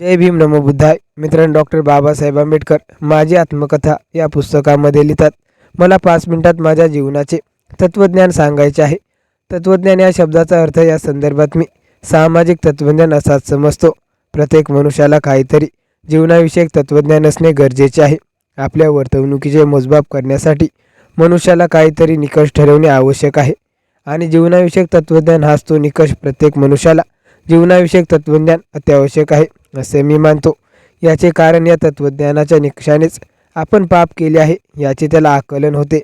जय भीम नमो बुद्धाय मित्रांनो डॉक्टर बाबासाहेब आंबेडकर माझी आत्मकथा या पुस्तकामध्ये लिहितात. मला पाच मिनिटात माझ्या जीवनाचे तत्त्वज्ञान सांगायचे आहे. तत्त्वज्ञान या शब्दाचा अर्थ या संदर्भात मी सामाजिक तत्त्वज्ञान असाच समजतो. प्रत्येक मनुष्याला काहीतरी जीवनाविषयक तत्त्वज्ञान असणे गरजेचे आहे. आपल्या वर्तवणुकीचे मोजमाप करण्यासाठी मनुष्याला काहीतरी निकष ठरवणे आवश्यक आहे. आणि जीवनाविषयक तत्त्वज्ञान हाच तो निकष प्रत्येक मनुष्याला जीवनाविषयक तत्त्वज्ञान अत्यावश्यक आहे. असे मी मानतो. याचे कारण या तत्त्वज्ञानाच्या निकषानेच आपण पाप केले आहे याचे त्याला आकलन होते.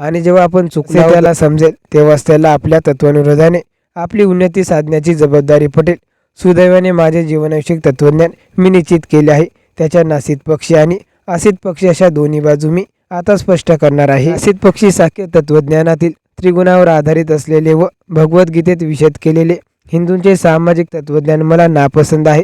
आणि जेव्हा आपण चुकले त्याला समजेल तेव्हाच त्याला आपल्या तत्वानुरोधाने आपली उन्नती साधण्याची जबाबदारी पटेल. सुदैवाने माझे जीवनाविषयक तत्त्वज्ञान मी निश्चित केले आहे. त्याच्या नासित पक्षी आणि असित पक्षी अशा दोन्ही बाजू मी आता स्पष्ट करणार आहे. असित पक्षी साख्य तत्त्वज्ञानातील त्रिगुणावर आधारित असलेले व भगवद्गीतेत विशद केलेले हिंदूंचे सामाजिक तत्त्वज्ञान मला नापसंत आहे.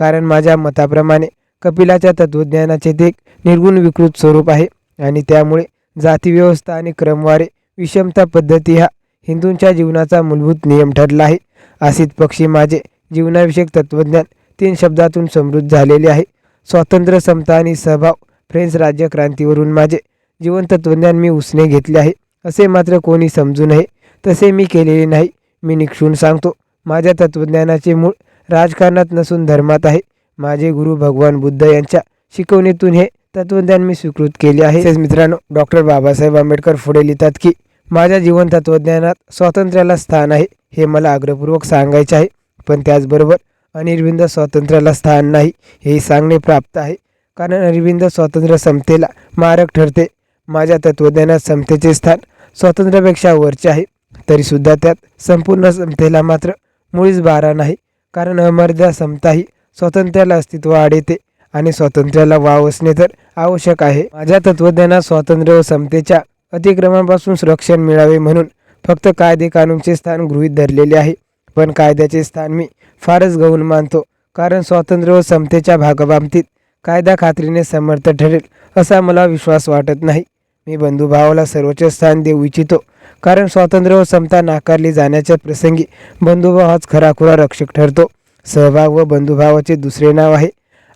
कारण माझ्या मताप्रमाणे कपिलाच्या तत्त्वज्ञानाचे ते निर्गुण विकृत स्वरूप आहे आणि त्यामुळे जातीव्यवस्था आणि क्रमवारे विषमता पद्धती हा हिंदूंच्या जीवनाचा मूलभूत नियम ठरला आहे. असित पक्षी माझे जीवनाविषयक तत्त्वज्ञान तीन शब्दातून समृद्ध झालेले आहे. स्वातंत्र्य समता आणि सहभाव फ्रेंच राज्यक्रांतीवरून माझे जीवन तत्त्वज्ञान मी उसने घेतले आहे. असे मात्र कोणी समजू नये. तसे मी केलेले नाही. मी निक्षून सांगतो. माझ्या तत्त्वज्ञानाचे मूळ राजकारणात नसून धर्मात आहे. माझे गुरु भगवान बुद्ध यांच्या शिकवणीतून हे तत्त्वज्ञान मी स्वीकृत केले आहे. तसेच मित्रांनो डॉक्टर बाबासाहेब आंबेडकर पुढे लिहितात की माझ्या जीवन तत्त्वज्ञानात स्वातंत्र्याला स्थान आहे हे मला आग्रहपूर्वक सांगायचे आहे. पण त्याचबरोबर अनिर्विंद स्वातंत्र्याला स्थान नाही हे सांगणे प्राप्त आहे. कारण अरविंद स्वातंत्र्य समतेला मारक ठरते. माझ्या तत्त्वज्ञानात समतेचे स्थान स्वातंत्र्यापेक्षा वरचे आहे. तरीसुद्धा त्यात संपूर्ण समतेला मात्र मुळीच बारा नाही. कारण अमर्यादा समता ही स्वातंत्र्याला अस्तित्व आडेते आणि स्वातंत्र्याला वाव असणे तर आवश्यक आहे. माझ्या तत्त्वज्ञानात स्वातंत्र्य व समतेच्या अतिक्रमणापासून संरक्षण मिळावे म्हणून फक्त कायदे कानूनचे स्थान गृहीत धरलेले आहे. पण कायद्याचे स्थान मी फारच गौण मानतो. कारण स्वातंत्र्य व समतेच्या भागाबाबतीत कायदा खात्रीने समर्थ ठरेल असा मला विश्वास वाटत नाही. मी बंधुभावाला सर्वोच्च स्थान देऊ इच्छितो. कारण स्वातंत्र्य व समता नाकारली जाण्याच्या प्रसंगी बंधुभाव हाच खराखुरा रक्षक ठरतो. सहभाग व बंधुभावाचे दुसरे नाव आहे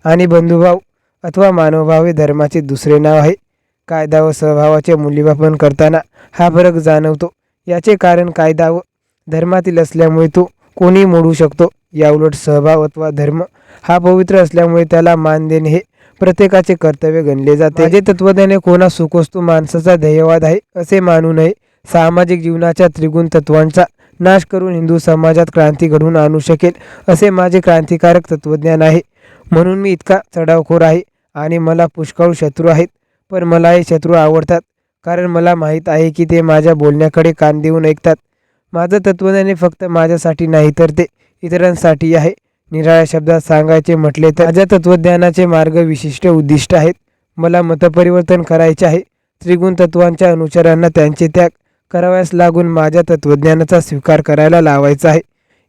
आणि बंधुभाव अथवा मानवभाव हे धर्माचे दुसरे नाव आहे. कायदा व सहभावाचे मूल्यमापन करताना हा फरक जाणवतो. याचे कारण कायदा व धर्मातील असल्यामुळे तो कोणी मोडू शकतो. याउलट सहभाव अथवा धर्म हा पवित्र असल्यामुळे त्याला मान देणे हे प्रत्येकाचे कर्तव्य गणले जाते. जे तत्वज्ञाने कोणा सुखोस्तू माणसाचा ध्येयवाद आहे असे मानू नये. सामाजिक जीवनाच्या त्रिगुण तत्वांचा नाश करून हिंदू समाजात क्रांती घडवून आणू शकेल असे माझे क्रांतिकारक तत्वज्ञान आहे. म्हणून मी इतका चढावखोर आहे आणि मला पुष्कळ शत्रू आहेत पण मला हे शत्रू आवडतात कारण मला माहीत आहे की ते माझ्या बोलण्याकडे कान देऊन ऐकतात. माझं तत्वज्ञान हे फक्त माझ्यासाठी नाही तर ते इतरांसाठी आहे. निराळ्या शब्दात सांगायचे म्हटले तर माझ्या तत्वज्ञानाचे मार्ग विशिष्ट उद्दिष्ट आहेत. मला मतपरिवर्तन करायचे आहे. त्रिगुण तत्वांच्या अनुचरांना त्यांचे त्याग करावयास लागून माझ्या तत्त्वज्ञानाचा स्वीकार करायला लावायचा आहे.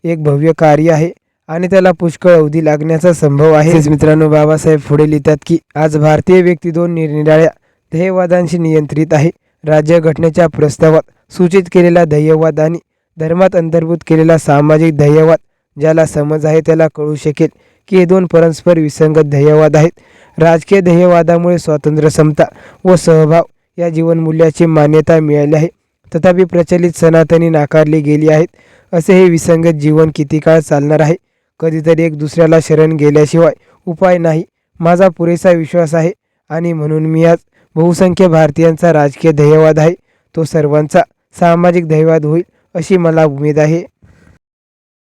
एक भव्य कार्य आहे आणि त्याला पुष्कळ अवधी लागण्याचा संभव आहे. मित्रांनो बाबासाहेब पुढे लिहितात की आज भारतीय व्यक्ती दोन निरनिराळ्या ध्येयवादांशी नियंत्रित आहे. राज्यघटनेच्या प्रस्तावात सूचित केलेला ध्येयवाद आणि धर्मात अंतर्भूत केलेला सामाजिक ध्येयवाद ज्याला समज आहे त्याला कळू शकेल की हे दोन परस्पर विसंगत ध्येयवाद आहेत. राजकीय ध्येयवादामुळे स्वातंत्र्य समता व सहभाव या जीवनमूल्याची मान्यता मिळाली आहे. तथापि प्रचलित सनातनी नाकारली गेली आहेत असे हे विसंगत जीवन किती काळ चालणार आहे? कधीतरी एक दुसऱ्याला शरण गेल्याशिवाय उपाय नाही. माझा पुरेसा विश्वास आहे आणि म्हणून मी आज बहुसंख्य भारतीयांचा राजकीय ध्येयवाद आहे. तो सर्वांचा सामाजिक ध्येयवाद होईल अशी मला उमेद आहे.